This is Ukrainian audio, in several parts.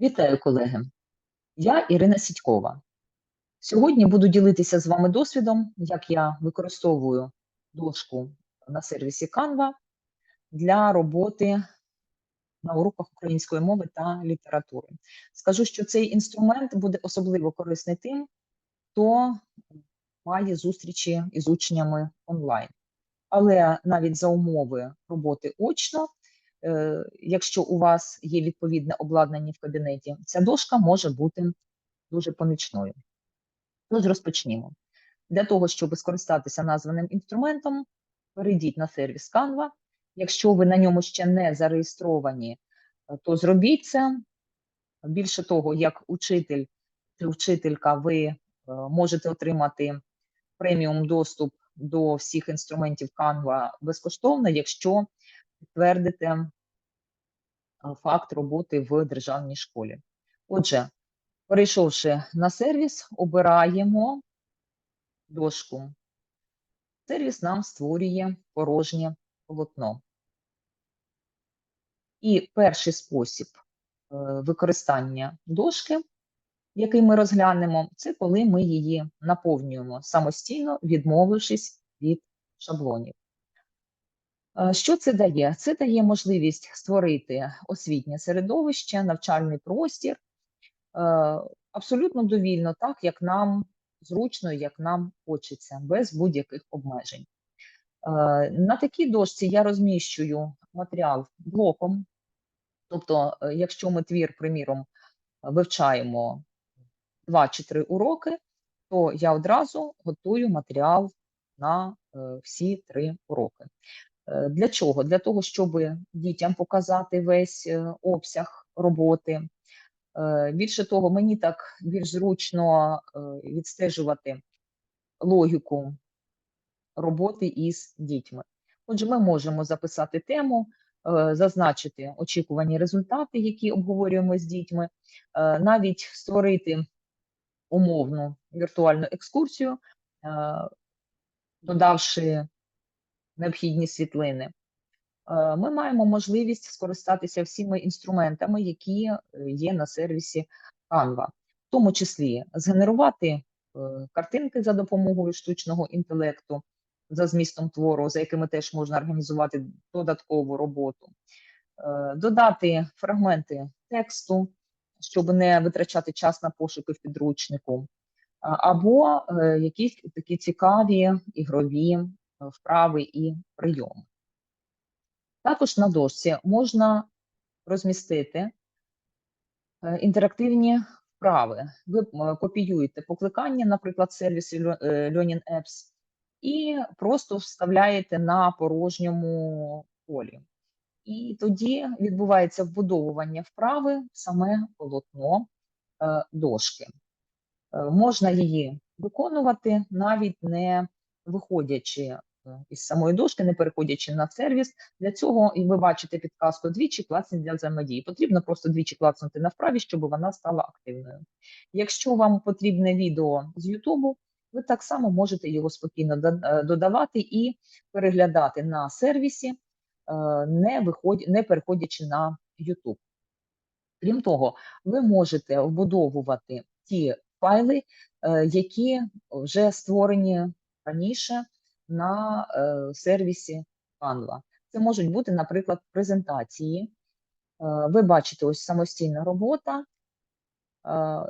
Вітаю, колеги! Я Ірина Сідькова. Сьогодні буду ділитися з вами досвідом, як я використовую дошку на сервісі Canva для роботи на уроках української мови та літератури. Скажу, що цей інструмент буде особливо корисний тим, хто має зустрічі із учнями онлайн. Але навіть за умови роботи очно якщо у вас є відповідне обладнання в кабінеті, ця дошка може бути дуже помічною. Тож розпочнімо. Для того, щоб скористатися названим інструментом, перейдіть на сервіс Canva. Якщо ви на ньому ще не зареєстровані, е, то зробіть це. Більше того, як учитель чи вчителька, ви е, можете отримати преміум доступ до всіх інструментів Canva безкоштовно, якщо підтвердити е, факт роботи в державній школі. Отже, перейшовши на сервіс, обираємо дошку. Сервіс нам створює порожнє полотно. І перший спосіб е, використання дошки, який ми розглянемо, це коли ми її наповнюємо самостійно, відмовившись від шаблонів. Е, що це дає? Це дає можливість створити освітнє середовище, навчальний простір е, абсолютно довільно, так як нам зручно, як нам хочеться, без будь-яких обмежень. Е, на такій дошці я розміщую матеріал блоком. Тобто, якщо ми твір, приміром, вивчаємо 2 чи 3 уроки, то я одразу готую матеріал на всі три уроки. Е, для чого? Для того, щоб дітям показати весь е, обсяг роботи. Е, більше того, мені так більш зручно відстежувати логіку роботи із дітьми. Отже, ми можемо записати тему, зазначити очікувані результати, які обговорюємо з дітьми, навіть створити умовну віртуальну екскурсію, додавши необхідні світлини. Е, ми маємо можливість скористатися всіми інструментами, які е, є на сервісі Canva, в тому числі згенерувати е, картинки за допомогою штучного інтелекту за змістом твору, за якими теж можна організувати додаткову роботу, додати фрагменти тексту, щоб не витрачати час на пошуки в підручнику, або якісь такі цікаві ігрові вправи і прийоми. Також на дошці можна розмістити е, інтерактивні вправи. Ви копіюєте покликання, наприклад, сервісу е, Learning Apps, і просто вставляєте на порожньому полі. І тоді відбувається вбудовування вправи в саме полотно е, дошки. Можна її виконувати, навіть не виходячи Е, із самої дошки, не переходячи на сервіс. Для цього, і ви бачите підказку двічі класніть для взаємодії. Потрібно просто двічі клацнути на вправі, щоб вона стала активною. Якщо вам потрібне відео з Ютубу, ви так само можете його спокійно е, додавати і переглядати на сервісі, е, не, виходь, не переходячи на YouTube. Крім того, ви можете вбудовувати ті файли, які вже створені раніше на е, сервісі Canva. Це можуть бути, наприклад, презентації. Е, ви бачите ось самостійна робота, е,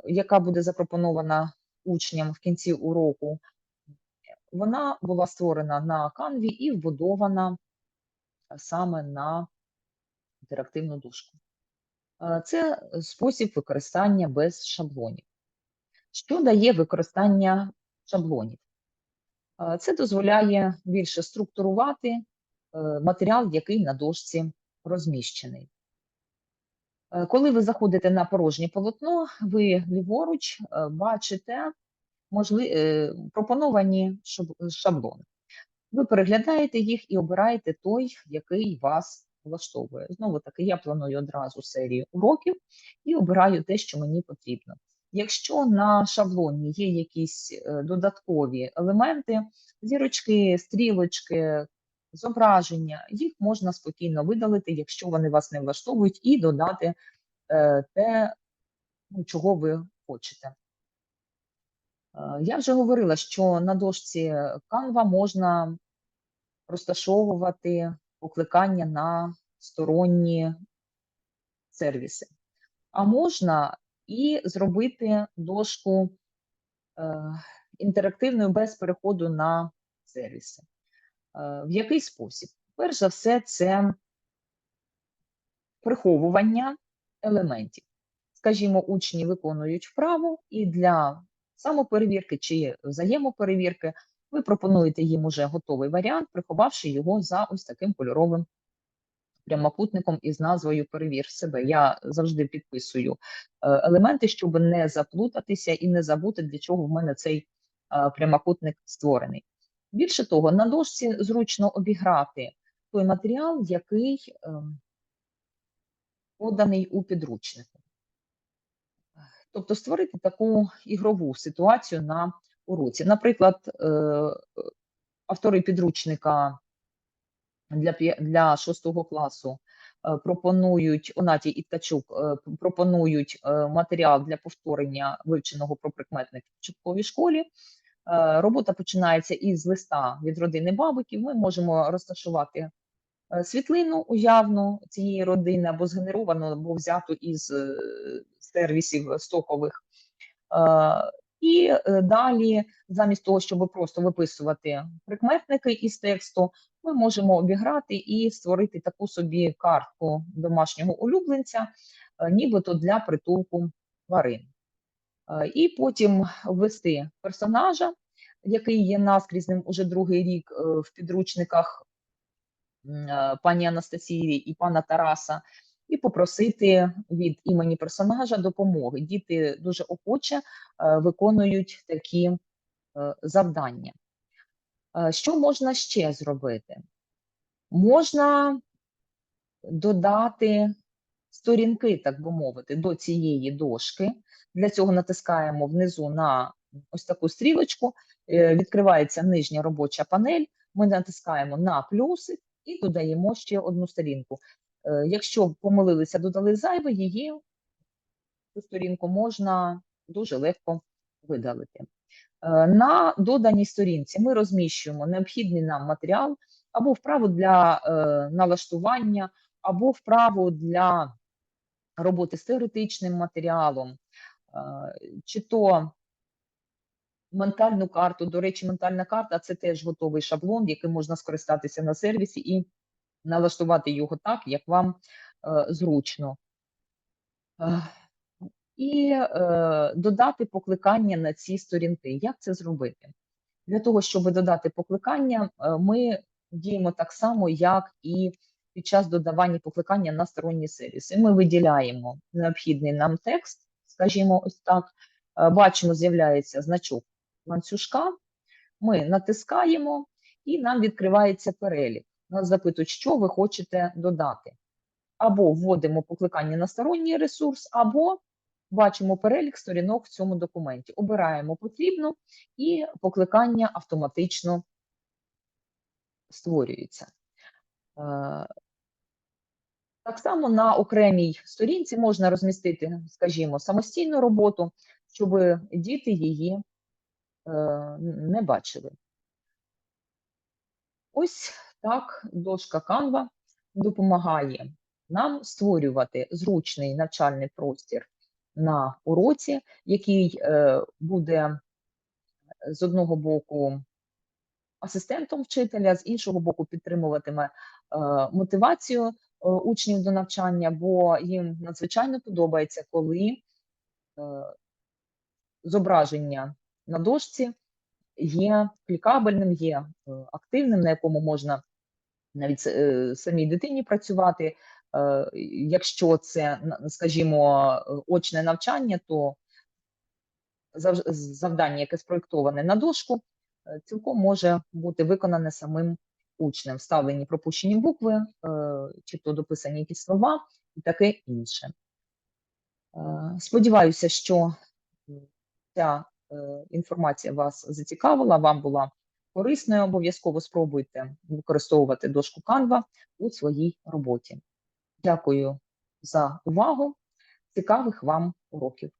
яка буде запропонована учням в кінці уроку. Вона була створена на Canva і вбудована саме на інтерактивну дошку. Це спосіб використання без шаблонів. Що дає використання шаблонів? Це дозволяє більше структурувати е, матеріал, який на дошці розміщений. Е, коли ви заходите на порожнє полотно, ви ліворуч е, бачите можливі, пропоновані шаблони. Ви переглядаєте їх і обираєте той, який вас влаштовує. Знову таки, я планую одразу серію уроків і обираю те, що мені потрібно. Якщо на шаблоні є якісь е, додаткові елементи, зірочки, стрілочки, зображення, їх можна спокійно видалити, якщо вони вас не влаштовують, і додати е, те, ну, чого ви хочете. Е, Я вже говорила, що на дошці Canva можна розташовувати покликання на сторонні сервіси. А можна і зробити дошку е, інтерактивною без переходу на сервіси. Е, В який спосіб? Перш за все, це приховування елементів. Скажімо, учні виконують вправу, і для самоперевірки чи взаємоперевірки ви пропонуєте їм уже готовий варіант, приховавши його за ось таким кольоровим прямокутником із назвою Перевір себе. Я завжди підписую е, елементи, щоб не заплутатися і не забути, для чого в мене цей е, прямокутник створений. Більше того, на дошці зручно обіграти той матеріал, який ем, поданий у підручнику. Тобто створити таку ігрову ситуацію на уроці. Наприклад, е, автори підручника для, для 6 класу е, пропонують, Онаті і Ткачук е, пропонують е, матеріал для повторення вивченого про прикметник в початковій школі. Робота починається із листа від родини бабиків. Ми можемо розташувати світлину уявну цієї родини або згенеровану, або взяту із сервісів стокових. І е, далі, замість того, щоб просто виписувати прикметники із тексту, ми можемо обіграти і створити таку собі картку домашнього улюбленця, е, нібито для притулку тварин. Е, І потім ввести персонажа, який є наскрізним уже другий рік в підручниках пані Анастасії і пана Тараса, і попросити від імені персонажа допомоги. Діти дуже охоче е, виконують такі е, завдання. Е, Що можна ще зробити? Можна додати сторінки, так би мовити, до цієї дошки. Для цього натискаємо внизу на ось таку стрілочку, відкривається нижня робоча панель. Ми натискаємо на плюсик і додаємо ще одну сторінку. Е, Якщо помилилися, додали зайве, її цю сторінку можна дуже легко видалити. Е, На доданій сторінці ми розміщуємо необхідний нам матеріал або вправу для е, налаштування, або вправу для роботи з теоретичним матеріалом, чи то ментальну карту. До речі, ментальна карта це теж готовий шаблон, яким можна скористатися на сервісі і налаштувати його так, як вам е, зручно. Е, І е, додати покликання на ці сторінки. Як це зробити? Для того, щоб додати покликання, е, ми діємо так само, як і під час додавання покликання на сторонні сервіси. Ми виділяємо необхідний нам текст, скажімо, ось так. Бачимо, з'являється значок ланцюжка. Ми натискаємо, і нам відкривається перелік. Нас запитують, що ви хочете додати. Або вводимо покликання на сторонній ресурс, або бачимо перелік сторінок в цьому документі. Обираємо потрібну, і покликання автоматично створюється. Е, Так само на окремій сторінці можна розмістити, скажімо, самостійну роботу, щоб діти її е, не бачили. Ось так дошка Canva допомагає нам створювати зручний навчальний простір на уроці, який е, буде з одного боку асистентом вчителя, з іншого боку, підтримуватиме е, мотивацію е, учнів до навчання, бо їм надзвичайно подобається, коли е, зображення на дошці є клікабельним, є е, активним, на якому можна навіть е, самій дитині працювати. Е, Якщо це, скажімо, очне навчання, то зав- завдання, яке спроєктоване на дошку, е, цілком може бути виконане самим учнем, вставлені пропущені букви, чи то дописані якісь слова і таке інше. Сподіваюся, що ця інформація вас зацікавила, вам була корисною. Обов'язково спробуйте використовувати дошку Canva у своїй роботі. Дякую за увагу. цікавих вам уроків.